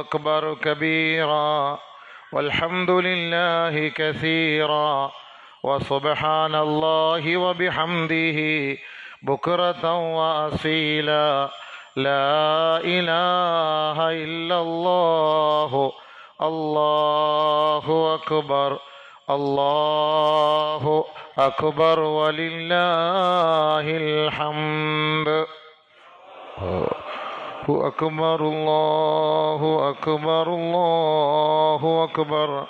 أكبر كبيرا والحمد لله كثيرا وسبحان الله وبحمده بكرة وأصيلا. لا إله إلا الله الله أكبر الله أكبر ولله الحمد. أكبر الله أكبر الله أكبر.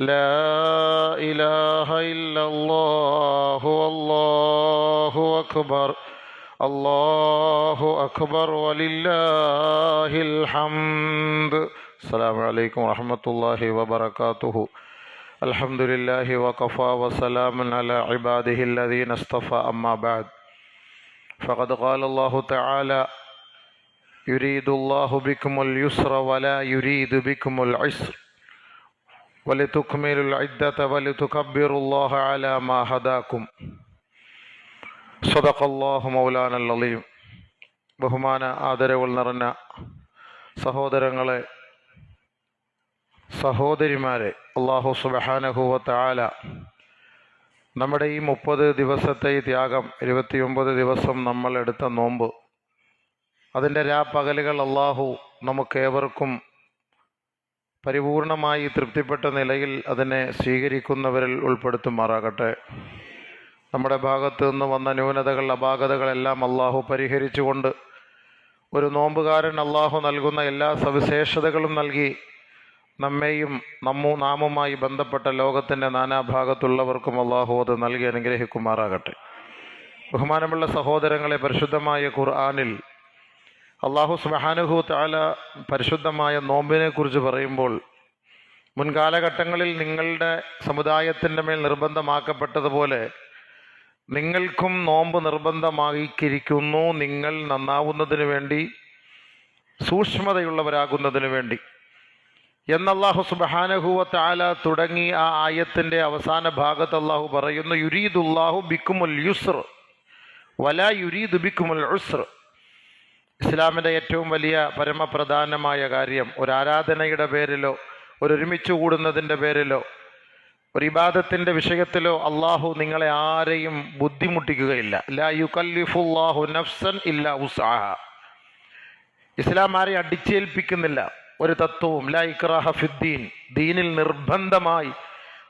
لا إله إلا الله والله أكبر. الله أكبر ولله الحمد. السلام عليكم ورحمة الله وبركاته. الحمد لله وكفى وسلام على عباده الذين اصطفى أما بعد. فقد قال الله تعالى يريد الله بكم اليسر ولا يريد بكم العسر ولتكملوا العدة ولتكبروا الله على ما هداكم صدق الله مولانا العظيم ബഹുമാന ആദരവുകൾ നിറഞ്ഞ സഹോദരങ്ങളെ സഹോദരിമാരെ അള്ളാഹു സുബഹാനഹുവത്ത ആല നമ്മുടെ ഈ മുപ്പത് ദിവസത്തെ ഈ ത്യാഗം ഇരുപത്തിയൊമ്പത് ദിവസം നമ്മൾ എടുത്ത നോമ്പ് അതിന്റെ രാപ്പകലുകൾ അള്ളാഹു നമുക്കേവർക്കും പരിപൂർണമായി തൃപ്തിപ്പെട്ട നിലയിൽ അതിനെ സ്വീകരിക്കുന്നവരിൽ ഉൾപ്പെടുത്തുമാറാകട്ടെ. നമ്മുടെ ഭാഗത്തു നിന്ന് വന്ന ന്യൂനതകൾ അപാകതകളെല്ലാം അള്ളാഹു പരിഹരിച്ചുകൊണ്ട് ഒരു നോമ്പുകാരൻ അള്ളാഹു നൽകുന്ന എല്ലാ സവിശേഷതകളും നൽകി നമ്മെയും നമ്മു നാമുമായി ബന്ധപ്പെട്ട ലോകത്തിന്റെ നാനാഭാഗത്തുള്ളവർക്കും അള്ളാഹു അത് നൽകി അനുഗ്രഹിക്കുമാറാകട്ടെ. ബഹുമാനമുള്ള സഹോദരങ്ങളെ പരിശുദ്ധമായ ഖുർആാനിൽ അള്ളാഹു സുബാനുഹു താല പരിശുദ്ധമായ നോമ്പിനെ കുറിച്ച് പറയുമ്പോൾ മുൻകാലഘട്ടങ്ങളിൽ നിങ്ങളുടെ സമുദായത്തിന്റെ മേൽ നിർബന്ധമാക്കപ്പെട്ടതുപോലെ നിങ്ങൾക്കും നോമ്പ് നിർബന്ധമാക്കിയിരിക്കുന്നു നിങ്ങൾ നന്നാവുന്നതിന് വേണ്ടി സൂക്ഷ്മതയുള്ളവരാകുന്നതിന് വേണ്ടി. എന്നല്ലാഹു സുബഹാനഹുവ താല തുടങ്ങി ആ ആയത്തിന്റെ അവസാന ഭാഗത്ത് അള്ളാഹു പറയുന്നു യുരീദുല്ലാഹു ബിക്കുമുൽ യുസ്ർ വല യുരീദ് ബിക്കുമുൽ ഉസ്ർ. ഇസ്ലാമിന്റെ ഏറ്റവും വലിയ പരമപ്രധാനമായ കാര്യം ഒരു ആരാധനയുടെ പേരിലോ ഒരു ഒരുമിച്ച് കൂടുന്നതിന്റെ പേരിലോ ഒരു ഇബാദത്തിന്റെ വിഷയത്തിലോ അള്ളാഹു നിങ്ങളെ ആരെയും ബുദ്ധിമുട്ടിക്കുകയില്ല. ലാ യുക്കല്ലിഫുല്ലാഹു നഫ്സൻ ഇല്ല ഉസാഹ ഇസ്ലാം ആരെ അടിച്ചേൽപ്പിക്കുന്നില്ല. ഒരു തത്വവും ലാ ഇക്രാഹ ഫിദ്ദീൻ ദീനിൽ നിർബന്ധമായി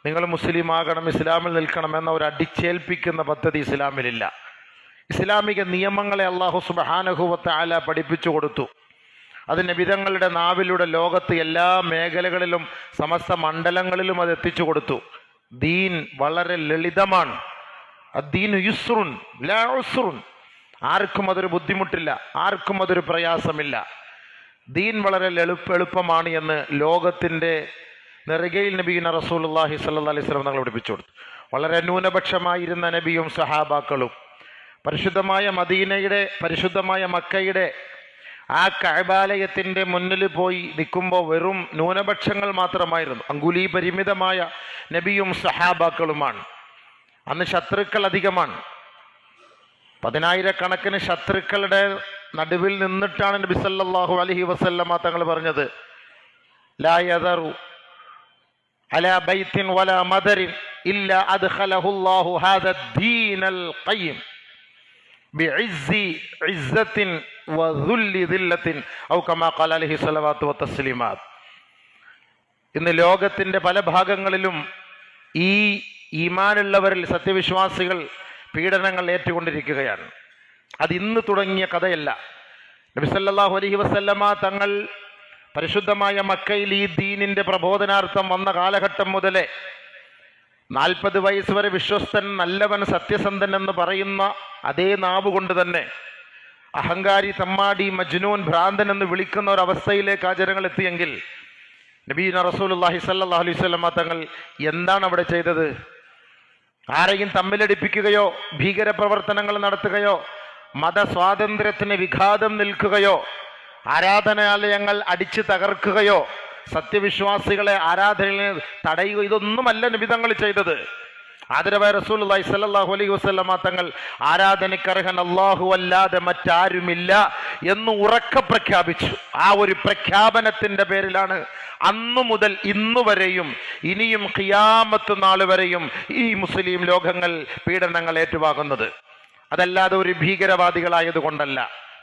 നിങ്ങൾ മുസ്ലിം ആകണം ഇസ്ലാമിൽ നിൽക്കണം എന്ന ഒരു അടിച്ചേൽപ്പിക്കുന്ന പദ്ധതി ഇസ്ലാമിലില്ല. ഇസ്ലാമിക നിയമങ്ങളെ അള്ളാഹു സുബഹാനഹുവത്ത് ആല പഠിപ്പിച്ചു കൊടുത്തു. അതിന് വിധങ്ങളുടെ നാവിലൂടെ ലോകത്ത് എല്ലാ മേഖലകളിലും സമസ്ത മണ്ഡലങ്ങളിലും അത് എത്തിച്ചു കൊടുത്തു. ദീൻ വളരെ ലളിതമാണ്. ദീൻ യുസ്രുൻ ലാ ഉസ്റുൻ. ആർക്കും അതൊരു ബുദ്ധിമുട്ടില്ല ആർക്കും അതൊരു പ്രയാസമില്ല. ദീൻ വളരെ എളുപ്പ എളുപ്പമാണ് എന്ന് ലോകത്തിന്റെ നെറുകയിൽ നബീന റസൂൽ അള്ളാഹി സല്ലാ അലൈഹി വസല്ലം തങ്ങൾ പഠിപ്പിച്ചു കൊടുത്തു. വളരെ ന്യൂനപക്ഷമായിരുന്ന നബിയും സഹാബാക്കളും പരിശുദ്ധമായ മദീനയുടെ പരിശുദ്ധമായ മക്കയുടെ ആ കഴബാലയത്തിന്റെ മുന്നിൽ പോയി നിൽക്കുമ്പോൾ വെറും ന്യൂനപക്ഷങ്ങൾ മാത്രമായിരുന്നു. അങ്കുലി പരിമിതമായ നബിയും സഹാബാക്കളുമാണ്. അന്ന് ശത്രുക്കൾ അധികമാണ്. പതിനായിരക്കണക്കിന് ശത്രുക്കളുടെ നടുവിൽ നിന്നിട്ടാണ് നബി സല്ലാഹു അലഹി വസല്ലമ തങ്ങൾ പറഞ്ഞത്. ലാ യദറു അലാ ബൈത്തിൻ വലാ മദരിൻ ഇല്ല അദ്ഖലഹുല്ലാഹു ഹാദ ദീനൽ ഖയ്യിം. ഇന്ന് ലോകത്തിന്റെ പല ഭാഗങ്ങളിലും ഈ ഈമാനുള്ളവരിൽ സത്യവിശ്വാസികൾ പീഡനങ്ങൾ ഏറ്റുകൊണ്ടിരിക്കുകയാണ്. അത് ഇന്ന് തുടങ്ങിയ കഥയല്ല. നബി അലഹി അലൈഹി വസല്ലമ തങ്ങൾ പരിശുദ്ധമായ മക്കയിൽ ഈ ദീനിന്റെ പ്രബോധനാർത്ഥം വന്ന കാലഘട്ടം മുതലേ നാൽപ്പത് വയസ്സ് വരെ വിശ്വസ്തൻ നല്ലവൻ സത്യസന്ധൻ എന്ന് പറയുന്ന അതേ നാവ് കൊണ്ട് തന്നെ അഹങ്കാരി തമ്മാടി മജ്നൂൻ ഭ്രാന്തൻ എന്ന് വിളിക്കുന്ന ഒരവസ്ഥയിലേക്ക് ആ ജനങ്ങൾ എത്തിയെങ്കിൽ നബീന റസൂലുള്ളാഹി സല്ലല്ലാഹു അലൈഹി സ്വലമ തങ്ങൾ എന്താണ് അവിടെ ചെയ്തത്? ആരെയും തമ്മിലടിപ്പിക്കുകയോ ഭീകര പ്രവർത്തനങ്ങൾ നടത്തുകയോ മതസ്വാതന്ത്ര്യത്തിന് വിഘാതം നിൽക്കുകയോ ആരാധനാലയങ്ങൾ അടിച്ചു തകർക്കുകയോ സത്യവിശ്വാസികളെ ആരാധനയിൽ തടയുക ഇതൊന്നുമല്ല നിബിതങ്ങൾ ചെയ്തത്. ആദരവായ റസൂലുള്ളാഹി സല്ലാഹു അലൈഹി വസല്ലമ തങ്ങൾ ആരാധനക്കർഹൻ അള്ളാഹു അല്ലാതെ മറ്റാരുമില്ല എന്ന് ഉറക്ക പ്രഖ്യാപിച്ചു. ആ ഒരു പ്രഖ്യാപനത്തിന്റെ പേരിലാണ് അന്നു മുതൽ ഇന്നു വരെയും ഇനിയും ഖിയാമത്ത് നാൾ വരെയും ഈ മുസ്ലിം ലോകങ്ങൾ പീഡനങ്ങൾ ഏറ്റുവാങ്ങുന്നത്. അതല്ലാതെ ഒരു ഭീകരവാദികളായതുകൊണ്ടല്ല.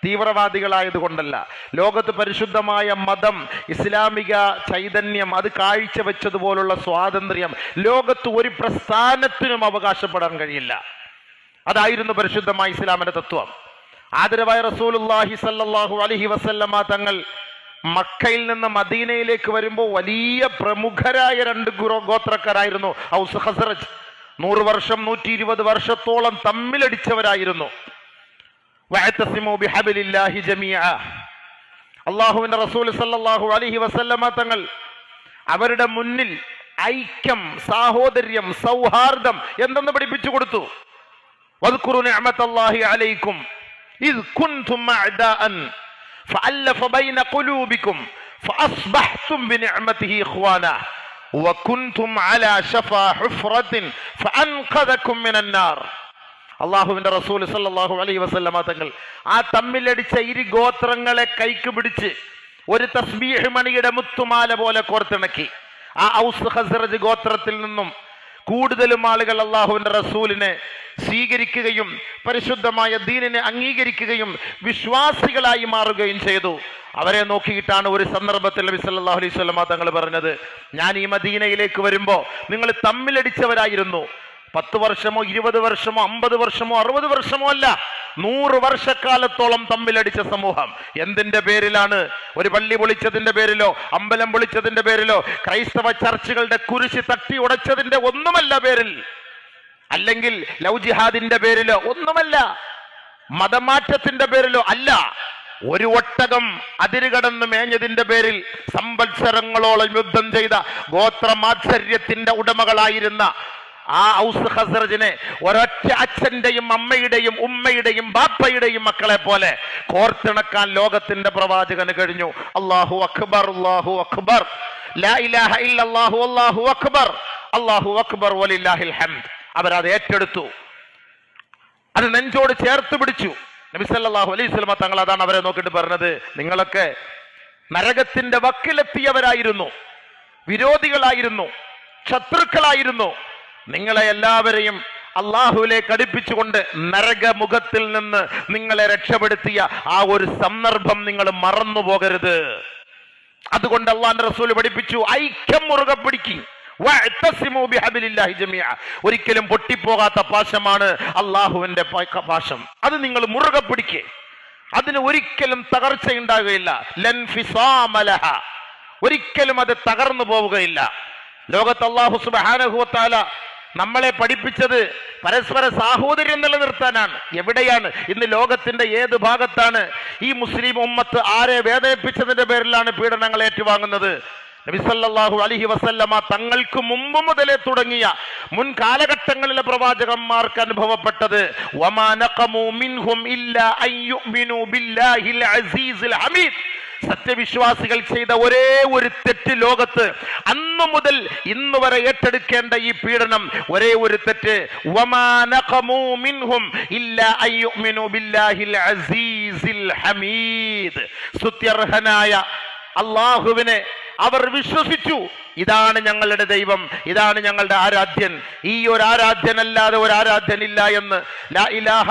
തീവ്രവാദികളായതുകൊണ്ടല്ല. ലോകത്ത് പരിശുദ്ധമായ മതം ഇസ്ലാമിക ചൈതന്യം അത് കാഴ്ചവെച്ചതുപോലുള്ള സ്വാതന്ത്ര്യം ലോകത്ത് ഒരു പ്രസ്ഥാനത്തിനും അവകാശപ്പെടാൻ കഴിയില്ല. അതായിരുന്നു പരിശുദ്ധമായ ഇസ്ലാമിന്റെ തത്വം. ആദരവായ റസൂലുള്ളാഹി സല്ലാഹു അലഹി വസല്ലമ തങ്ങൾ മക്കയിൽ നിന്ന് മദീനയിലേക്ക് വരുമ്പോൾ വലിയ പ്രമുഖരായ രണ്ട് ഗോത്രക്കാരായിരുന്നു ഔസ് ഹസറജ് നൂറ് വർഷം നൂറ്റി ഇരുപത് വർഷത്തോളം തമ്മിലടിച്ചവരായിരുന്നു. അള്ളാഹുവിന്റെ റസൂൽ സല്ലല്ലാഹു അലൈഹി വസല്ലമ തങ്ങൾ അവരുടെ മുന്നിൽ ഐക്യം സാഹോദര്യം സൗഹാർദ്ദം എന്തെന്ന് പഠിപ്പിച്ചു കൊടുത്തു വദ്കുറു നിഅമത്തല്ലാഹി അലൈക്കും ഇദ് കുൻതും അഅദാഅൻ فألف بين قلوبكم فأصبحتم بنعمته إخوانا وكنتم على شفا حفرة فأنقذكم من النار അള്ളാഹുവിന്റെ റസൂൽ സല്ലാഹു അലൈ വസല്ലമ തങ്ങൾ ആ തമ്മിലടിച്ച ഇരു ഗോത്രങ്ങളെ കൈക്ക് പിടിച്ച് ഒരു തസ്ബീഹ് മണിയുടെ മുത്തുമാല പോലെ കോർത്തിണക്കി. ആ ഔസ് ഹസ്രജ് ഗോത്രത്തിൽ നിന്നും കൂടുതലും ആളുകൾ അള്ളാഹുവിന്റെ റസൂലിനെ സ്വീകരിക്കുകയും പരിശുദ്ധമായ ദീനിനെ അംഗീകരിക്കുകയും വിശ്വാസികളായി മാറുകയും ചെയ്തു. അവരെ നോക്കിയിട്ടാണ് ഒരു സന്ദർഭത്തിൽ നബി സല്ലല്ലാഹു അലൈഹി വസല്ലമ തങ്ങൾ പറഞ്ഞത് ഞാൻ ഈ മദീനയിലേക്ക് വരുമ്പോൾ നിങ്ങൾ തമ്മിലടിച്ചവരായിരുന്നു. പത്ത് വർഷമോ ഇരുപത് വർഷമോ അമ്പത് വർഷമോ അറുപത് വർഷമോ അല്ല നൂറ് വർഷക്കാലത്തോളം തമ്മിലടിച്ച സമൂഹം. എന്തിന്റെ പേരിലാണ്? ഒരു പള്ളി പൊളിച്ചതിന്റെ പേരിലോ അമ്പലം പൊളിച്ചതിന്റെ പേരിലോ ക്രൈസ്തവ ചർച്ചുകളുടെ കുരിശി തട്ടി ഉടച്ചതിന്റെ ഒന്നുമല്ല പേരിൽ. അല്ലെങ്കിൽ ലവ് ജിഹാദിന്റെ പേരിലോ ഒന്നുമല്ല മതമാറ്റത്തിന്റെ പേരിലോ അല്ല. ഒരു ഒട്ടകം അതിരുകടന്ന് മേഞ്ഞതിന്റെ പേരിൽ സംവത്സരങ്ങളോളം യുദ്ധം ചെയ്ത ഗോത്രമാത്സര്യത്തിന്റെ ഉടമകളായിരുന്ന ആ ഔസ് ഹസ്രജിനെ ഒരൊറ്റ അച്ഛന്റെയും അമ്മയുടെയും ഉമ്മയുടെയും ബാപ്പയുടെയും മക്കളെ പോലെ കോർത്തിണക്കാൻ ലോകത്തിന്റെ പ്രവാചകന് കഴിഞ്ഞു. അള്ളാഹു അക്ബർ അള്ളാഹു അക്ബർ. ഇല്ലല്ലാഹു അല്ലാഹു അക്ബർ. അല്ലാഹു അക്ബർ വലില്ലാഹിൽ ഹംദ്. അവരത് ഏറ്റെടുത്തു. അത് നെഞ്ചോട് ചേർത്ത് പിടിച്ചു. നബിസല്ലാഹു അലൈഹി തങ്ങൾ അതാണ് അവരെ നോക്കിയിട്ട് പറഞ്ഞത്. നിങ്ങളൊക്കെ നരകത്തിന്റെ വക്കിലെത്തിയവരായിരുന്നു. വിരോധികളായിരുന്നു. ശത്രുക്കളായിരുന്നു. നിങ്ങളെ എല്ലാവരെയും അള്ളാഹുവിലേക്ക് അടുപ്പിച്ചുകൊണ്ട് നരകമുഖത്തിൽ നിന്ന് നിങ്ങളെ രക്ഷപ്പെടുത്തിയ ആ ഒരു സന്ദർഭം നിങ്ങൾ മറന്നു പോകരുത്. അതുകൊണ്ട് അള്ളാന്റെ റസൂൽ പഠിപ്പിച്ചു ഐക്യം മുറുകെ പിടിക്കും. ഒരിക്കലും പൊട്ടിപ്പോകാത്ത പാശമാണ് അള്ളാഹുവിന്റെ പാശം. അത് നിങ്ങൾ മുറുകെ പിടിക്കേ. അതിന് ഒരിക്കലും ഫിസാമ ലഹ. ഒരിക്കലും അത് തകർന്നു പോവുകയില്ല. ലോകത്ത് അള്ളാഹു സുബാനഹുവത്താല നമ്മളെ പഠിപ്പിച്ചത് പരസ്പര സാഹോദര്യം നിലനിർത്താനാണ്. എവിടെയാണ്? ഇന്ന് ലോകത്തിന്റെ ഏത് ഭാഗത്താണ്? ഈ മുസ്ലിം ഉമ്മത്ത് ആരെ വേദനിപ്പിച്ചതിന്റെ പേരിലാണ് പീഡനങ്ങൾ ഏറ്റുവാങ്ങുന്നത്? നബിസല്ലാഹു അലഹി വസല്ലമ തങ്ങൾക്ക് മുമ്പ് മുതലേ തുടങ്ങിയ മുൻ കാലഘട്ടങ്ങളിലെ പ്രവാചകന്മാർക്ക് അനുഭവപ്പെട്ടത് വമാ നഖമു മിൻഹും ഇല്ല അൻ യുഅ്മിനു ബില്ലാഹിൽ അസീസിൽ ഹമീദ് സത്യവിശ്വാസികൾ ചെയ്ത ഒരേ ഒരു തെറ്റ് ലോകത്ത് അന്നു മുതൽ ഇന്ന് വരെ ഏറ്റെടുക്കേണ്ട ഈ പീഡനം ഒരേ ഒരു തെറ്റ്. ഹമീദ്. അള്ളാഹുവിനെ അവർ വിശ്വസിച്ചു. ഇതാണ് ഞങ്ങളുടെ ദൈവം ഇതാണ് ഞങ്ങളുടെ ആരാധ്യൻ. ഈ ഒരു ആരാധ്യനല്ലാതെ ഒരു ആരാധ്യനില്ല എന്ന് ലാ ഇലാഹ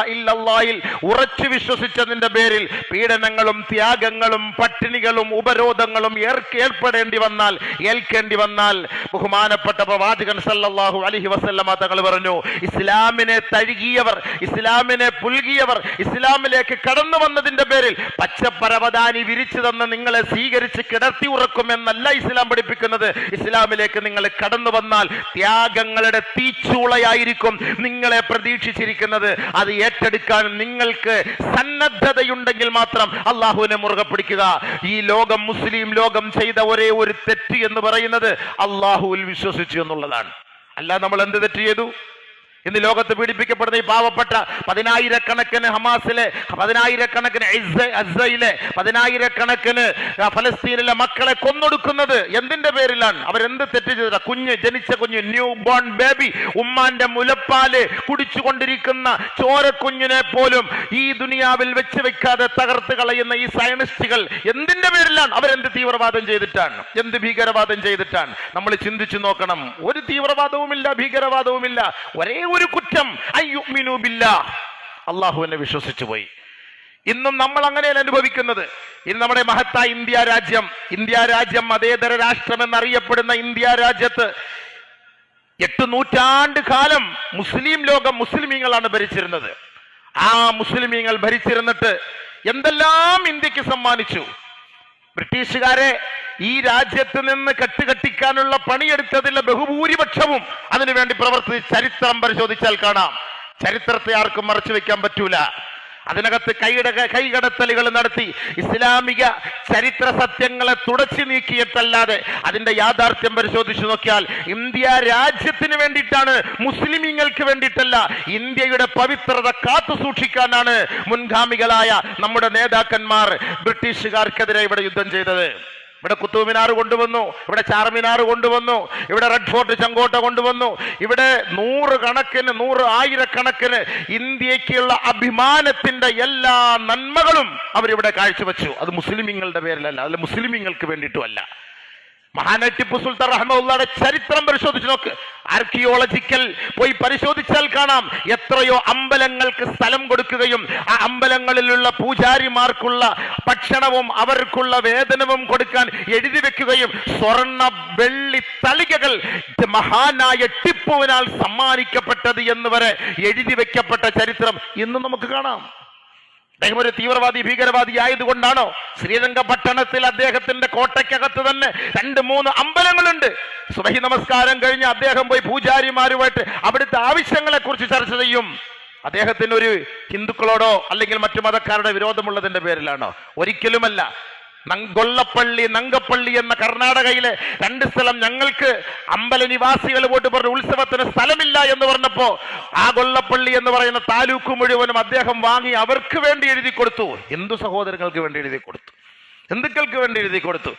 ഉറച്ചു വിശ്വസിച്ചതിന്റെ പേരിൽ പീഡനങ്ങളും ത്യാഗങ്ങളും പട്ടിണികളും ഉപരോധങ്ങളും ഏർക്കേർപ്പെടേണ്ടി വന്നാൽ ഏൽക്കേണ്ടി വന്നാൽ ബഹുമാനപ്പെട്ട പ്രവാചകൻ സല്ലല്ലാഹു അലഹി വസല്ലമ തങ്ങൾ പറഞ്ഞു ഇസ്ലാമിനെ തഴുകിയവർ ഇസ്ലാമിനെ പുൽകിയവർ ഇസ്ലാമിലേക്ക് കടന്നു വന്നതിന്റെ പേരിൽ പച്ചപ്പരവതാനി വിരിച്ചു തന്ന് നിങ്ങളെ സ്വീകരിച്ച് കിടത്തി ഉറക്കുമെന്നല്ല ഇസ്ലാം പഠിപ്പിക്കുന്നത്. ഇസ്ലാമിലേക്ക് നിങ്ങൾ കടന്നു വന്നാൽ ത്യാഗങ്ങളുടെ തീച്ചൂളയായിരിക്കും നിങ്ങളെ പ്രതീക്ഷിച്ചിരിക്കുന്നത്. അത് ഏറ്റെടുക്കാൻ നിങ്ങൾക്ക് സന്നദ്ധതയുണ്ടെങ്കിൽ മാത്രം അള്ളാഹുവിനെ മുറുകെ പിടിക്കുക. ഈ ലോകം മുസ്ലിം ലോകം ചെയ്ത ഒരേ ഒരു തെറ്റ് എന്ന് പറയുന്നത് അള്ളാഹുവിൽ വിശ്വസിച്ചു എന്നുള്ളതാണ്. അല്ല നമ്മൾ എന്ത് തെറ്റ് ചെയ്തു? ഇന്ന് ലോകത്ത് പീഡിപ്പിക്കപ്പെടുന്ന ഈ പാവപ്പെട്ട പതിനായിരക്കണക്കിന് ഹമാസിലെ പതിനായിരക്കണക്കിന് അസയിലെ പതിനായിരക്കണക്കിന് ഫലസ്തീനിലെ മക്കളെ കൊന്നൊടുക്കുന്നത് എന്തിന്റെ പേരിലാണ്? അവരെന്ത് തെറ്റ് ചെയ്ത കുഞ്ഞ് ജനിച്ച കുഞ്ഞ് ന്യൂ ബോൺ ബേബി ഉമ്മാന്റെ മുലപ്പാൽ കുടിച്ചുകൊണ്ടിരിക്കുന്ന ചോരക്കുഞ്ഞിനെ പോലും ഈ ദുനിയാവിൽ വെച്ച് വെക്കാതെ തകർത്ത് കളയുന്ന ഈ സയനിസ്റ്റുകൾ എന്തിന്റെ പേരിലാണ്? അവരെന്ത് തീവ്രവാദം ചെയ്തിട്ടാണ്? എന്ത് ഭീകരവാദം ചെയ്തിട്ടാണ്? നമ്മൾ ചിന്തിച്ചു നോക്കണം. ഒരു തീവ്രവാദവുമില്ല ഭീകരവാദവുമില്ല. ഒരേ ഒരു കുറ്റം. അള്ളാഹുവിനെ വിശ്വസിച്ചു പോയി. ഇന്നും നമ്മൾ അങ്ങനെയാണ് അനുഭവിക്കുന്നത്. ഇന്ന് നമ്മുടെ മഹത്തായ ഇന്ത്യ രാജ്യം ഇന്ത്യ രാജ്യം മതേതര രാഷ്ട്രം എന്നറിയപ്പെടുന്ന ഇന്ത്യ രാജ്യത്ത് എട്ട് നൂറ്റാണ്ട് കാലം മുസ്ലിം ലോകം മുസ്ലിമീങ്ങളാണ് ഭരിച്ചിരുന്നത്. ആ മുസ്ലിമീങ്ങൾ ഭരിച്ചിരുന്നിട്ട് എന്തെല്ലാം ഇന്ത്യയ്ക്ക് സമ്മാനിച്ചു? ബ്രിട്ടീഷുകാരെ ഈ രാജ്യത്ത് നിന്ന് കെട്ടുകെട്ടിക്കാനുള്ള പണിയെടുത്തതിലെ ബഹുഭൂരിപക്ഷവും അതിനുവേണ്ടി പ്രവർത്തിച്ച് ചരിത്രം പരിശോധിച്ചാൽ കാണാം. ചരിത്രത്തെ ആർക്കും മറച്ചു വെക്കാൻ പറ്റൂല. അതിനകത്ത് കൈയുടെ കൈകടത്തലുകൾ നടത്തി ഇസ്ലാമിക ചരിത്ര സത്യങ്ങളെ തുടച്ചു നീക്കിയിട്ടല്ലാതെ അതിന്റെ യാഥാർത്ഥ്യം പരിശോധിച്ചു നോക്കിയാൽ ഇന്ത്യ രാജ്യത്തിന് വേണ്ടിയിട്ടാണ് മുസ്ലിമീങ്ങൾക്ക് വേണ്ടിയിട്ടല്ല ഇന്ത്യയുടെ പവിത്രത കാത്തു സൂക്ഷിക്കാനാണ് മുൻഗാമികളായ നമ്മുടെ നേതാക്കന്മാർ ബ്രിട്ടീഷുകാർക്കെതിരെ ഇവിടെ യുദ്ധം ചെയ്തത്. ഇവിടെ കുത്തുമിനാർ കൊണ്ടുവന്നു ഇവിടെ ചാർമിനാർ കൊണ്ടുവന്നു ഇവിടെ റെഡ് ഫോർട്ട് ചെങ്കോട്ട കൊണ്ടുവന്നു. ഇവിടെ നൂറ് കണക്കിന് നൂറ് ആയിരക്കണക്കിന് ഇന്ത്യക്കുള്ള അഭിമാനത്തിന്റെ എല്ലാ നന്മകളും അവരിവിടെ കാഴ്ചവെച്ചു. അത് മുസ്ലിമിങ്ങളുടെ പേരിലല്ല അതിൽ മുസ്ലിമിങ്ങൾക്ക് വേണ്ടിയിട്ടുമല്ല. മഹാനായ ടിപ്പു സുൽത്താൻ റഹ്മുള്ളയുടെ ചരിത്രം പരിശോധിച്ച് നോക്ക്. ആർക്കിയോളജിക്കൽ പോയി പരിശോധിച്ചാൽ കാണാം. എത്രയോ അമ്പലങ്ങൾക്ക് സ്ഥലം കൊടുക്കുകയും ആ അമ്പലങ്ങളിലുള്ള പൂജാരിമാർക്കുള്ള ഭക്ഷണവും അവർക്കുള്ള വേതനവും കൊടുക്കാൻ എഴുതി വെക്കുകയും സ്വർണ വെള്ളി തളികകൾ മഹാനായ ടിപ്പുവിനാൽ സമ്മാനിക്കപ്പെട്ടത് എന്ന് വരെ എഴുതി വെക്കപ്പെട്ട ചരിത്രം ഇന്ന് നമുക്ക് കാണാം. അദ്ദേഹം ഒരു തീവ്രവാദി ഭീകരവാദി ആയതുകൊണ്ടാണോ? ശ്രീരംഗ പട്ടണത്തിൽ അദ്ദേഹത്തിന്റെ കോട്ടയ്ക്കകത്ത് തന്നെ രണ്ട് മൂന്ന് അമ്പലങ്ങളുണ്ട്. സുബഹി നമസ്കാരം കഴിഞ്ഞ് അദ്ദേഹം പോയി പൂജാരിമാരുമായിട്ട് അവിടുത്തെ ആവശ്യങ്ങളെ കുറിച്ച് ചർച്ച ചെയ്യും. അദ്ദേഹത്തിന് ഒരു ഹിന്ദുക്കളോടോ അല്ലെങ്കിൽ മറ്റു മതക്കാരുടെ വിരോധമുള്ളതിന്റെ പേരിലാണോ? ഒരിക്കലുമല്ല. നങ്കൊള്ളപ്പള്ളി നങ്കപ്പള്ളി എന്ന കർണാടകയിലെ രണ്ട് സ്ഥലം ഞങ്ങൾക്ക് അമ്പല നിവാസികൾ പോയിട്ട് പറഞ്ഞു ഉത്സവത്തിന് സ്ഥലമില്ല എന്ന് പറഞ്ഞപ്പോ ആ കൊള്ളപ്പള്ളി എന്ന് പറയുന്ന താലൂക്ക് മുഴുവനും അദ്ദേഹം വാങ്ങി അവർക്ക് വേണ്ടി എഴുതി കൊടുത്തു. ഹിന്ദു സഹോദരങ്ങൾക്ക് വേണ്ടി എഴുതി കൊടുത്തു. ഹിന്ദുക്കൾക്ക് വേണ്ടി എഴുതി കൊടുത്തു.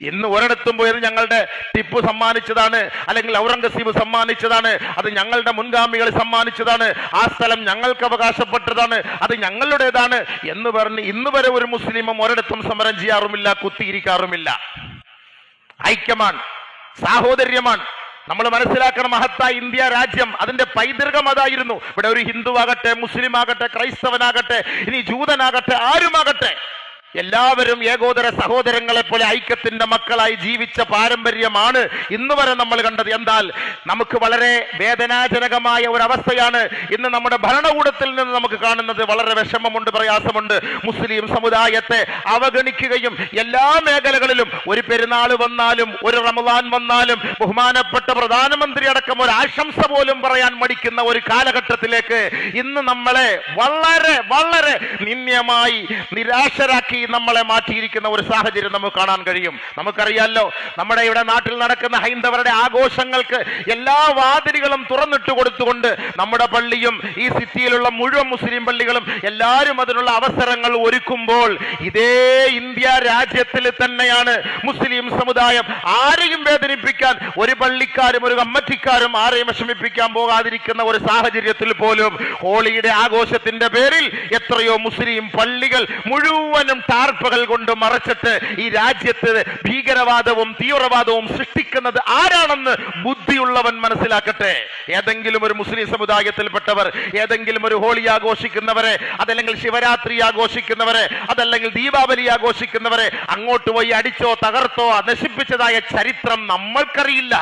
ഇന്ന് ഒരിടത്തും പോയത് ഞങ്ങളുടെ ടിപ്പു സമ്മാനിച്ചതാണ് അല്ലെങ്കിൽ ഔറംഗസീബ് സമ്മാനിച്ചതാണ് അത് ഞങ്ങളുടെ മുൻഗാമികൾ സമ്മാനിച്ചതാണ് ആ സ്ഥലം ഞങ്ങൾക്ക് അവകാശപ്പെട്ടതാണ് അത് ഞങ്ങളുടേതാണ് എന്ന് പറഞ്ഞ് ഇന്ന് വരെ ഒരു മുസ്ലിമും ഒരിടത്തും സമരം ചെയ്യാറുമില്ല കുത്തിയിരിക്കാറുമില്ല. ഐക്യമാണ് സാഹോദര്യമാണ്. നമ്മൾ മനസ്സിലാക്കണം മഹത്തായ ഇന്ത്യ രാജ്യം അതിന്റെ പൈതൃകം അതായിരുന്നു ഇവിടെ ഒരു ഹിന്ദു ആകട്ടെ മുസ്ലിം ആകട്ടെ ക്രൈസ്തവനാകട്ടെ ഇനി ജൂതനാകട്ടെ ആരുമാകട്ടെ? എല്ലാവരും ഏകോദര സഹോദരങ്ങളെ പോലെ ഐക്യത്തിന്റെ മക്കളായി ജീവിച്ച പാരമ്പര്യമാണ് ഇന്ന് വരെ നമ്മൾ കണ്ടത്. എന്നാൽ നമുക്ക് വളരെ വേദനാജനകമായ ഒരു അവസ്ഥയാണ് ഇന്ന് നമ്മുടെ ഭരണകൂടത്തിൽ നിന്ന് നമുക്ക് കാണുന്നത്. വളരെ വിഷമമുണ്ട് പ്രയാസമുണ്ട്. മുസ്ലിം സമുദായത്തെ അവഗണിക്കുകയും എല്ലാ മേഖലകളിലും ഒരു പെരുന്നാൾ വന്നാലും ഒരു റമദാൻ വന്നാലും ബഹുമാനപ്പെട്ട പ്രധാനമന്ത്രി അടക്കം ഒരു ആശംസ പോലും പറയാൻ മടിക്കുന്ന ഒരു കാലഘട്ടത്തിലേക്ക് ഇന്ന് നമ്മളെ വളരെ വളരെ നിന്ദ്യമായി നിരാശരാക്കി നമ്മളെ മാറ്റിയിരിക്കുന്ന ഒരു സാഹചര്യം നമുക്ക് കാണാൻ കഴിയും. നമുക്കറിയാലോ നമ്മുടെ ഇവിടെ നാട്ടിൽ നടക്കുന്ന ഹൈന്ദവരുടെ ആഘോഷങ്ങൾക്ക് എല്ലാ വാതിലുകളും തുറന്നിട്ട് കൊടുത്തുകൊണ്ട് നമ്മുടെ പള്ളിയും ഈ സിറ്റിയിലുള്ള മുഴുവൻ മുസ്ലിം പള്ളികളും എല്ലാവരും അതിനുള്ള അവസരങ്ങൾ ഒരുക്കുമ്പോൾ ഇതേ ഇന്ത്യ രാജ്യത്തിൽ തന്നെയാണ് മുസ്ലിം സമുദായം ആരെയും വേദനിപ്പിക്കാൻ ഒരു പള്ളിക്കാരും ഒരു കമ്മറ്റിക്കാരും ആരെയും വിഷമിപ്പിക്കാൻ പോകാതിരിക്കുന്ന ഒരു സാഹചര്യത്തിൽ പോലും ഹോളിയുടെ ആഘോഷത്തിന്റെ പേരിൽ എത്രയോ മുസ്ലിം പള്ളികൾ മുഴുവനും ടാർപ്പുകൾ കൊണ്ട് മറച്ചിട്ട് ഈ രാജ്യത്ത് ഭീകരവാദവും തീവ്രവാദവും സൃഷ്ടിക്കുന്നത് ആരാണെന്ന് ബുദ്ധിയുള്ളവൻ മനസ്സിലാക്കട്ടെ. ഏതെങ്കിലും ഒരു മുസ്ലിം സമുദായത്തിൽപ്പെട്ടവർ ഏതെങ്കിലും ഒരു ഹോളി ആഘോഷിക്കുന്നവരെ അതല്ലെങ്കിൽ ശിവരാത്രി ആഘോഷിക്കുന്നവരെ അതല്ലെങ്കിൽ ദീപാവലി ആഘോഷിക്കുന്നവരെ അങ്ങോട്ട് പോയി അടിച്ചോ തകർത്തോ നശിപ്പിച്ചതായ ചരിത്രം നമ്മൾക്കറിയില്ല.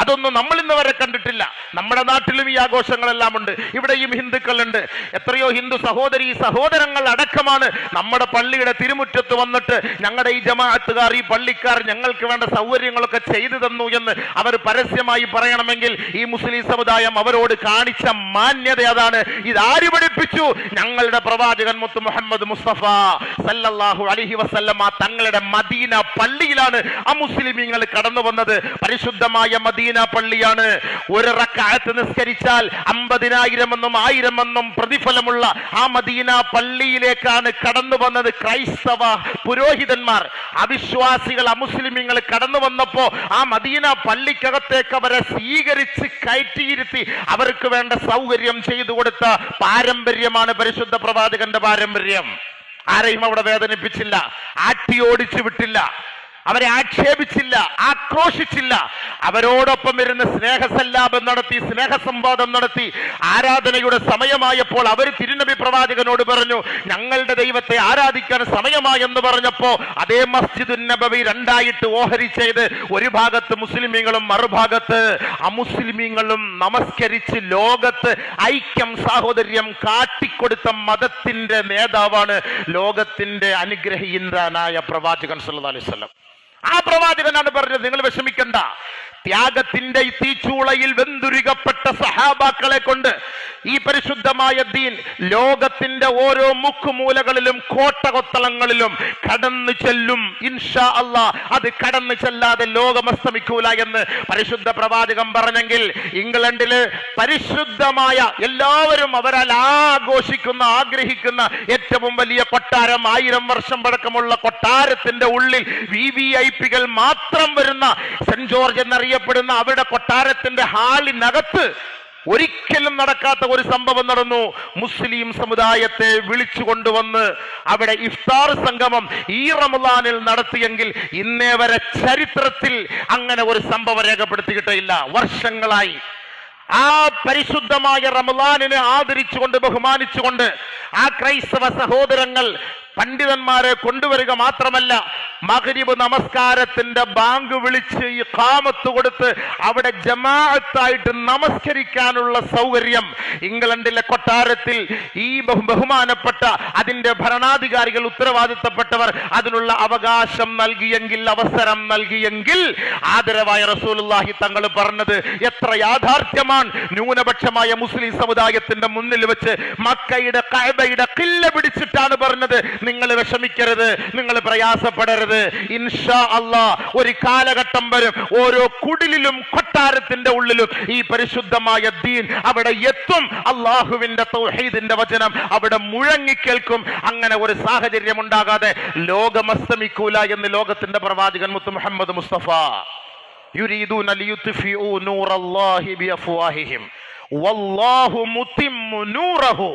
അതൊന്നും നമ്മൾ ഇന്ന് വരെ കണ്ടിട്ടില്ല. നമ്മുടെ നാട്ടിലും ഈ ആഘോഷങ്ങളെല്ലാം ഉണ്ട്. ഇവിടെയും ഹിന്ദുക്കളുണ്ട്. എത്രയോ ഹിന്ദു സഹോദരി സഹോദരങ്ങൾ അടക്കമാണ് നമ്മുടെ പള്ളിയുടെ തിരുമുറ്റത്ത് വന്നിട്ട് ഞങ്ങളുടെ ഈ ജമാഅത്തുകാർ ഈ പള്ളിക്കാർ ഞങ്ങൾക്ക് വേണ്ട സൗകര്യങ്ങളൊക്കെ ചെയ്തു തന്നു എന്ന് അവർ പരസ്യമായി പറയണമെങ്കിൽ ഈ മുസ്ലിം സമുദായം അവരോട് കാണിച്ച മാന്യത അതാണ്. ഇതാര് പഠിപ്പിച്ചു? ഞങ്ങളുടെ പ്രവാചകൻ മുത്ത് മുഹമ്മദ് മുസ്തഫ സല്ലല്ലാഹു അലൈഹി വസല്ലമ തങ്ങളുടെ മദീന പള്ളിയിലാണ് ആ മുസ്ലിം കടന്നു വന്നത്. പരിശുദ്ധമായ മദീന പള്ളിയാണ്. ഒരു റക്കാലത്ത് നിസ്കരിച്ചാൽ അമ്പതിനായിരം എന്നും ആയിരം എന്നും പ്രതിഫലമുള്ള ആ മദീന പള്ളിയിലേക്കാണ് കടന്നു വന്നത് ക്രൈസ്തവ പുരോഹിതന്മാർ. അവിശ്വാസികൾ അമുസ്ലിമിങ്ങൾ കടന്നു വന്നപ്പോ ആ മദീന പള്ളിക്കകത്തേക്ക് അവരെ സ്വീകരിച്ച് കയറ്റിയിരുത്തി അവർക്ക് വേണ്ട സൗകര്യം ചെയ്തു കൊടുത്ത പാരമ്പര്യമാണ് പരിശുദ്ധ പ്രവാചകന്റെ പാരമ്പര്യം. ആരെയും അവിടെ വേദനിപ്പിച്ചില്ല. ആട്ടി ഓടിച്ചു വിട്ടില്ല. അവരെ ആക്ഷേപിച്ചില്ല ആക്രോശിച്ചില്ല. അവരോടൊപ്പം ഇരുന്ന് സ്നേഹസല്ലാപം നടത്തി സ്നേഹസംവാദം നടത്തി. ആരാധനയുടെ സമയമായപ്പോൾ അവർ തിരുനബി പ്രവാചകനോട് പറഞ്ഞു ഞങ്ങളുടെ ദൈവത്തെ ആരാധിക്കാൻ സമയമായെന്ന് പറഞ്ഞപ്പോ അതേ മസ്ജിദ് നബവി രണ്ടായിട്ട് ഓഹരി ചെയ്ത് ഒരു ഭാഗത്ത് മുസ്ലിമീങ്ങളും മറുഭാഗത്ത് അമുസ്ലിമീങ്ങളും നമസ്കരിച്ച് ലോകത്ത് ഐക്യം സാഹോദര്യം കാട്ടിക്കൊടുത്ത മതത്തിന്റെ നേതാവാണ് ലോകത്തിന്റെ അനുഗ്രഹീന്ദ്രനായ പ്രവാചകൻ സല്ലു അലൈഹി വസല്ലം. ആ പ്രവാചകനാണ് പറഞ്ഞത് നിങ്ങൾ വിഷമിക്കണ്ട. ത്യാഗത്തിന്റെ തീച്ചൂളയിൽ വെന്തുരുകപ്പെട്ട സഹാബാക്കളെ കൊണ്ട് ഈ പരിശുദ്ധമായ ദീൻ ലോകത്തിന്റെ ഓരോ മുക്കുമൂലകളിലും കോട്ടകൊത്തളങ്ങളിലും കടന്നു ചെല്ലും. ഇൻഷാ അല്ലാ അത് കടന്നു ചെല്ലാതെ ലോകം അസ്തമിക്കൂല എന്ന് പരിശുദ്ധ പ്രവാചകം പറഞ്ഞെങ്കിൽ ഇംഗ്ലണ്ടിൽ പരിശുദ്ധമായ എല്ലാവരും അവരാൽ ആഘോഷിക്കുന്ന ആഗ്രഹിക്കുന്ന ഏറ്റവും വലിയ കൊട്ടാരം ആയിരം വർഷം പഴക്കമുള്ള കൊട്ടാരത്തിന്റെ ഉള്ളിൽ വി വി ഐ പികൾ മാത്രം വരുന്ന സെന്റ് ജോർജ് എന്നറിയപ്പെടുന്ന അവരുടെ കൊട്ടാരത്തിന്റെ ഹാളിനകത്ത് ഒരിക്കലും നടക്കാത്ത ഒരു സംഭവം നടന്നു. മുസ്ലിം സമുദായത്തെ വിളിച്ചു കൊണ്ടുവന്ന് അവിടെ ഇഫ്താർ സംഗമം ഈ റമദാനിൽ നടത്തിയെങ്കിൽ ഇന്നേ വരെ ചരിത്രത്തിൽ അങ്ങനെ ഒരു സംഭവം രേഖപ്പെടുത്തിയിട്ടില്ല. വർഷങ്ങളായി. ആ പരിശുദ്ധമായ റമദാനിനെ ആദരിച്ചുകൊണ്ട് ബഹുമാനിച്ചുകൊണ്ട് ആ ക്രൈസ്തവ സഹോദരങ്ങൾ പണ്ഡിതന്മാരെ കൊണ്ടുവരിക മാത്രമല്ല മകരിബ് നമസ്കാരത്തിന്റെ ബാങ്ക് വിളിച്ച് ഈ കാമത്ത് കൊടുത്ത് അവിടെ ജമാഅത്തായിട്ട് നമസ്കരിക്കാനുള്ള സൗകര്യം ഇംഗ്ലണ്ടിലെ കൊട്ടാരത്തിൽ ഈ ബഹുമാനപ്പെട്ട അതിന്റെ ഭരണാധികാരികൾ ഉത്തരവാദിത്തപ്പെട്ടവർ അതിനുള്ള അവകാശം നൽകിയെങ്കിൽ അവസരം നൽകിയെങ്കിൽ ആദരവായ റസൂലുള്ളാഹി തങ്ങൾ പറഞ്ഞത് എത്ര യാഥാർത്ഥ്യമാണ്. ന്യൂനപക്ഷമായ മുസ്ലിം സമുദായത്തിന്റെ മുന്നിൽ വെച്ച് മക്കയുടെ കഅബയുടെ കില്ല പിടിച്ചിട്ടാണ് പറഞ്ഞത്. നിങ്ങൾ വിഷമിക്കരുത് നിങ്ങൾ പ്രയാസപ്പെടരുത്. ഇൻഷാ അള്ളാ ഒരു കാലഘട്ടം വരും ഓരോ കുടിലിലും കൊട്ടാരത്തിന്റെ ഉള്ളിലും ഈ പരിശുദ്ധമായ ദീൻ അവിടെ എത്തും. അള്ളാഹുവിന്റെ തൗഹീദിന്റെ വചനം അവിടെ മുഴങ്ങിക്കേൽക്കും അങ്ങനെ ഒരു സാഹചര്യം ഉണ്ടാകാതെ ലോകം അസ്തമിക്കൂല എന്ന് ലോകത്തിന്റെ പ്രവാചകൻ മുത്ത് മുഹമ്മദ് മുസ്തഫ. യുരീദൂന ലിയുത്ഫിഉ നൂറല്ലാഹി ബിഅഫ്വാഹിഹിം. വല്ലാഹു മുത്തിമ്മു നൂറഹു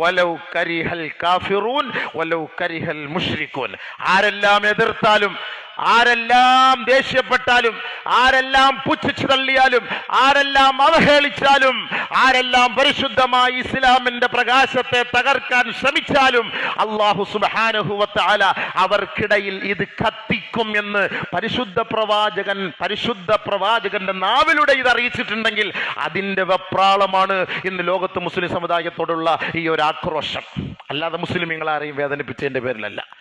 വലൗ കരിഹൽ കാഫിറൂൻ വലൗ കരിഹൽ മുഷ്രിക്കൂൻ ആരെല്ലാം എതിർത്താലും ആരെല്ലാം ദേഷ്യപ്പെട്ടാലും ആരെല്ലാം പുച്ഛിച്ചു തള്ളിയാലും ആരെല്ലാം അവഹേളിച്ചാലും ആരെല്ലാം പരിശുദ്ധമായി ഇസ്ലാമിന്റെ പ്രകാശത്തെ തകർക്കാൻ ശ്രമിച്ചാലും അള്ളാഹു സുബാനുഹുവത്താല അവർക്കിടയിൽ ഇത് കത്തിക്കും എന്ന് പരിശുദ്ധ പ്രവാചകൻ പരിശുദ്ധ പ്രവാചകന്റെ നാവിലൂടെ ഇത് അറിയിച്ചിട്ടുണ്ടെങ്കിൽ അതിന്റെ വെപ്രാളമാണ് ഇന്ന് ലോകത്ത് മുസ്ലിം സമുദായത്തോടുള്ള ഈ ഒരു ആക്രോശം. അല്ലാതെ മുസ്ലിം നിങ്ങളാരെയും വേദനിപ്പിച്ചതിന്റെ പേരിലല്ല.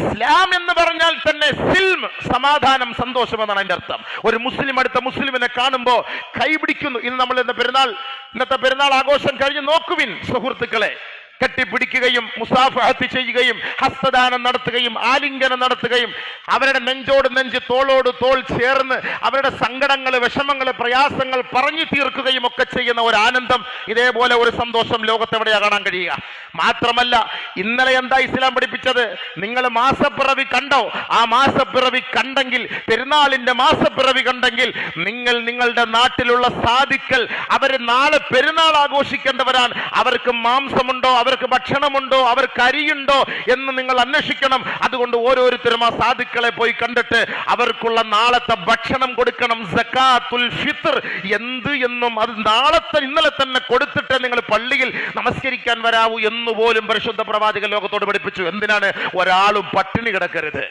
ഇസ്ലാം എന്ന് പറഞ്ഞാൽ തന്നെ സിൽം സമാധാനം സന്തോഷം എന്നാണ് അതിന്റെ അർത്ഥം. ഒരു മുസ്ലിം അടുത്ത മുസ്ലിമിനെ കാണുമ്പോൾ കൈപിടിക്കുന്നു. ഇന്ന് നമ്മൾ ഇന്ന് പെരുന്നാൾ ഇന്നത്തെ പെരുന്നാൾ ആഘോഷം കഴിഞ്ഞ് നോക്കുവിൻ സുഹൃത്തുക്കളെ. കെട്ടിപ്പിടിക്കുകയും മുസാഫഹത്ത് ചെയ്യുകയും ഹസ്തദാനം നടത്തുകയും ആലിംഗനം നടത്തുകയും അവരുടെ നെഞ്ചോട് നെഞ്ച് തോളോട് തോൾ ചേർന്ന് അവരുടെ സങ്കടങ്ങൾ വിഷമങ്ങൾ പ്രയാസങ്ങൾ പറഞ്ഞു തീർക്കുകയും ഒക്കെ ചെയ്യുന്ന ഒരു ആനന്ദം ഇതേപോലെ ഒരു സന്തോഷം ലോകത്തെവിടെയാ കാണാൻ കഴിയുക? മാത്രമല്ല ഇന്നലെ എന്താ ഇസ്ലാം പഠിപ്പിച്ചത്? നിങ്ങൾ മാസപ്പിറവി കണ്ടോ? ആ മാസപ്പിറവി കണ്ടെങ്കിൽ പെരുന്നാളിന്റെ മാസപ്പിറവി കണ്ടെങ്കിൽ നിങ്ങൾ നിങ്ങളുടെ നാട്ടിലുള്ള സാധിക്കൽ അവർ നാളെ പെരുന്നാൾ ആഘോഷിക്കേണ്ടവരാണ്. അവർക്ക് മാംസമുണ്ടോ? അവർക്ക് ഭക്ഷണമുണ്ടോ അവർക്ക് അരിയുണ്ടോ എന്ന് നിങ്ങൾ അന്വേഷിക്കണം. അതുകൊണ്ട് ഓരോരുത്തരും ആ സാധുക്കളെ പോയി കണ്ടിട്ട് അവർക്കുള്ള നാളത്തെ ഭക്ഷണം കൊടുക്കണം. സക്കാത്തുൽ ഫിത്ർ. എന്ത് എന്നും അത് നാളത്തെ ഇന്നലെ തന്നെ കൊടുത്തിട്ട് നിങ്ങൾ പള്ളിയിൽ നമസ്കരിക്കാൻ വരാവൂ എന്ന് പോലും പരിശുദ്ധ പ്രവാചക ലോകത്തോട് പഠിപ്പിച്ചു. എന്തിനാണ്? ഒരാളും പട്ടിണി കിടക്കരുത്.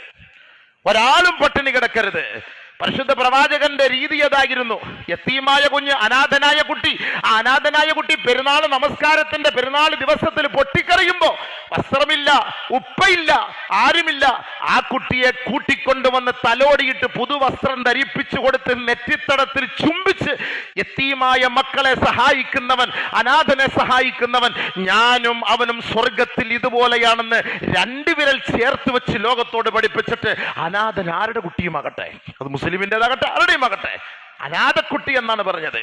ഒരാളും പട്ടിണി കിടക്കരുത്. പരിശുദ്ധ പ്രവാചകന്റെ രീതി അതായിരുന്നു യത്തീമായ കുഞ്ഞ് അനാഥനായ കുട്ടി. ആ അനാഥനായ കുട്ടി പെരുന്നാൾ നമസ്കാരത്തിന്റെ പെരുന്നാൾ ദിവസത്തിൽ പൊട്ടിക്കറിയുമ്പോ വസ്ത്രമില്ല ഉപ്പയില്ല ആരുമില്ല. ആ കുട്ടിയെ കൂട്ടിക്കൊണ്ടുവന്ന് തലോടിയിട്ട് പുതുവസ്ത്രം ധരിപ്പിച്ചു കൊടുത്ത് നെറ്റിത്തടത്തിൽ ചുംബിച്ച് യത്തീമായ മക്കളെ സഹായിക്കുന്നവൻ അനാഥനെ സഹായിക്കുന്നവൻ ഞാനും അവനും സ്വർഗത്തിൽ ഇതുപോലെയാണെന്ന് രണ്ടു വിരൽ ചേർത്ത് വെച്ച് ലോകത്തോട് പഠിപ്പിച്ചിട്ട് അനാഥൻ ആരുടെ കുട്ടിയുമാകട്ടെ? അത് മുസ്ലിമിന്റെതാകട്ടെ ആരുടെയും ആകട്ടെ അനാഥക്കുട്ടി എന്നാണ് പറഞ്ഞത്.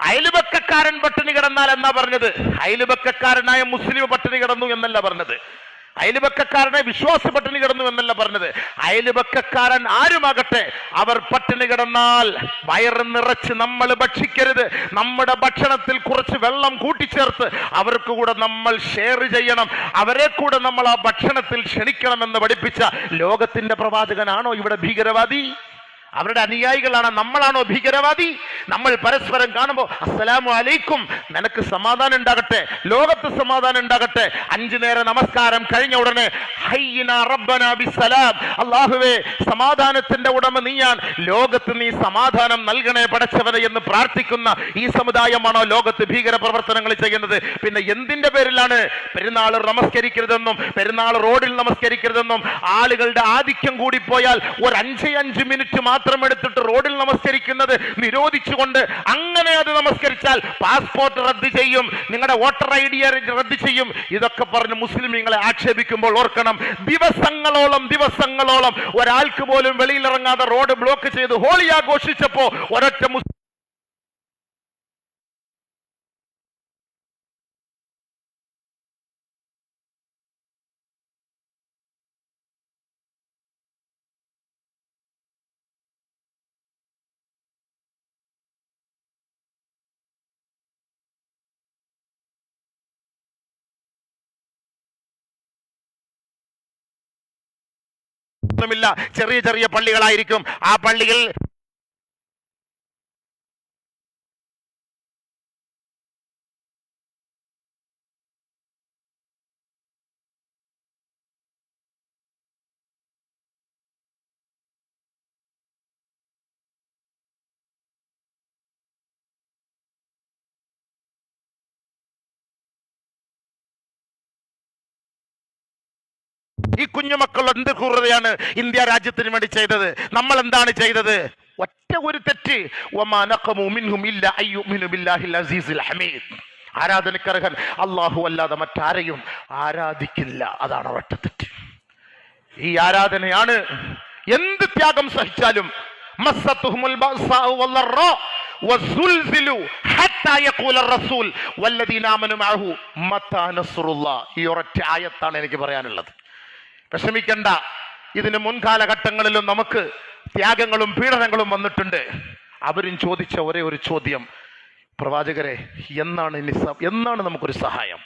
അയലുപക്കക്കാരൻ പട്ടിണി കിടന്നാൽ എന്നാ പറഞ്ഞത്? അയലുപക്കക്കാരനായ മുസ്ലിം പട്ടിണി കിടന്നു എന്നല്ല പറഞ്ഞത്. അയലുപക്കക്കാരനെ വിശ്വാസ പട്ടിണി കിടന്നു എന്നല്ല പറഞ്ഞത്. അയലുപക്കക്കാരൻ ആരുമാകട്ടെ? അവർ പട്ടിണി കിടന്നാൽ വയറ് നിറച്ച് നമ്മൾ ഭക്ഷിക്കരുത്. നമ്മുടെ ഭക്ഷണത്തിൽ കുറച്ച് വെള്ളം കൂട്ടിച്ചേർത്ത് അവർക്ക് കൂടെ നമ്മൾ ഷെയർ ചെയ്യണം. അവരെ കൂടെ നമ്മൾ ആ ഭക്ഷണത്തിൽ ക്ഷണിക്കണമെന്ന് പഠിപ്പിച്ച ലോകത്തിന്റെ പ്രവാചകനാണോ ഇവിടെ ഭീകരവാദി? അവരുടെ അനുയായികളാണ് നമ്മളാണോ ഭീകരവാദി. നമ്മൾ പരസ്പരം കാണുമ്പോൾ അസ്സലാമു അലൈക്കും നിനക്ക് സമാധാനം ഉണ്ടാകട്ടെ ലോകത്ത് സമാധാനം ഉണ്ടാകട്ടെ അഞ്ചു നേരം നമസ്കാരം കഴിഞ്ഞ ഉടനെ അള്ളാഹുവേ സമാധാനത്തിന്റെ ഉടമ നീയാൻ ലോകത്ത് നീ സമാധാനം നൽകണേ പടച്ചവനെ എന്ന് പ്രാർത്ഥിക്കുന്ന ഈ സമുദായമാണോ ലോകത്ത് ഭീകര പ്രവർത്തനങ്ങൾ ചെയ്യുന്നത്? പിന്നെ എന്തിന്റെ പേരിലാണ് പെരുന്നാൾ നമസ്കരിക്കരുതെന്നും പെരുന്നാൾ റോഡിൽ നമസ്കരിക്കരുതെന്നും ആളുകളുടെ ആധിക്യം കൂടിപ്പോയാൽ ഒരു അഞ്ച് അഞ്ച് മിനിറ്റ് മാത്രം എടുത്തിട്ട് റോഡിൽ നമസ്കരിക്കുന്നത് നിരോധിച്ചുകൊണ്ട് അങ്ങനെ അത് നമസ്കരിച്ചാൽ പാസ്പോർട്ട് റദ്ദ് ചെയ്യും നിങ്ങളുടെ വോട്ടർ ഐ ഡി റദ്ദ് ചെയ്യും. ഇതൊക്കെ പറഞ്ഞ് മുസ്ലിമീങ്ങളെ ആക്ഷേപിക്കുമ്പോൾ ഓർക്കണം ദിവസങ്ങളോളം ദിവസങ്ങളോളം ഒരാൾക്ക് പോലും വെളിയിലിറങ്ങാതെ റോഡ് ബ്ലോക്ക് ചെയ്ത് ഹോളി ആഘോഷിച്ചപ്പോ ഒരൊറ്റ മുസ്ലിം ഒന്നുമില്ല ചെറിയ ചെറിയ പള്ളികളായിരിക്കും. ആ പള്ളിയിൽ ഈ കുഞ്ഞുമക്കൾ എന്ത് ക്രൂരതയാണ് ഇന്ത്യ രാജ്യത്തിന് വേണ്ടി ചെയ്തത്. നമ്മൾ എന്താണ് ചെയ്തത്? ഒറ്റ ഒരു തെറ്റ്. ആരാധനക്കർഹൻ? അള്ളാഹു അല്ലാതെ മറ്റാരെയും ആരാധിക്കില്ല. അതാണ് ഒറ്റ തെറ്റ്. ഈ ആരാധനയാണ് എന്ത് ത്യാഗം സഹിച്ചാലും ഈ ഒരൊറ്റ ആയത്താണ് എനിക്ക് പറയാനുള്ളത്. വിഷമിക്കണ്ട. ഇതിന് മുൻകാലഘട്ടങ്ങളിലും നമുക്ക് ത്യാഗങ്ങളും പീഡനങ്ങളും വന്നിട്ടുണ്ട്. അവരും ചോദിച്ച ഒരേ ഒരു ചോദ്യം. പ്രവാചകരെ എന്നാണ് ഇനി എന്നാണ് നമുക്കൊരു സഹായം?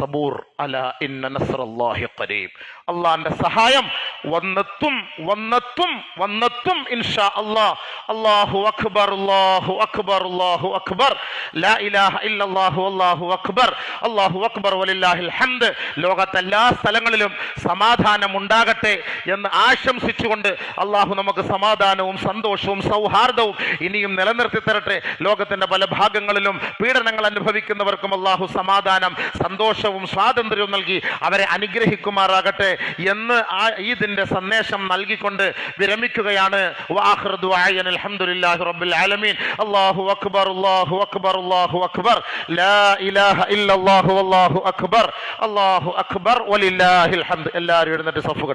സബൂർ അല ഇന്ന നസ്റല്ലാഹി ഖരീബ്. അള്ളാന്റെ സഹായം വന്നെത്തും വന്നെത്തും വന്നെത്തും ഇൻഷാ അല്ലാ അല്ലാഹു അക്ബർ അല്ലാഹു അക്ബർ അല്ലാഹു അക്ബർ. ലാ ഇലാഹ ഇല്ലല്ലാഹു അല്ലാഹു അക്ബർ. അല്ലാഹു അക്ബർ വലില്ലാഹിൽ ഹംദ്. ലോകത്തെ എല്ലാ സ്ഥലങ്ങളിലും സമാധാനം ഉണ്ടാകട്ടെ എന്ന് ആശംസിച്ചുകൊണ്ട് അള്ളാഹു നമുക്ക് സമാധാനവും സന്തോഷവും സൗഹാർദ്ദവും ഇനിയും നിലനിർത്തി തരട്ടെ. ലോകത്തിന്റെ പല ഭാഗങ്ങളിലും പീഡനങ്ങൾ അനുഭവിക്കുന്നവർക്കും അള്ളാഹു സമാധാനം സന്തോഷവും സ്വാതന്ത്ര്യവും നൽകി അവരെ അനുഗ്രഹിക്കുമാറാകട്ടെ എന്ന് ആ ഈദിന്റെ സന്ദേശം നൽകിക്കൊണ്ട് വിരമിക്കുകയാണ്. റബ്ബിൽ ആലമീൻ. അല്ലാഹു അക്ബർ അല്ലാഹു അക്ബർ അല്ലാഹു അക്ബർ. ലാ ഇലാഹ ഇല്ലല്ലാഹു അക്ബർ. അല്ലാഹു അക്ബർ വലില്ലാഹിൽ ഹംദ്. എല്ലാവരും എഴുന്നേറ്റ് സഫുകൾ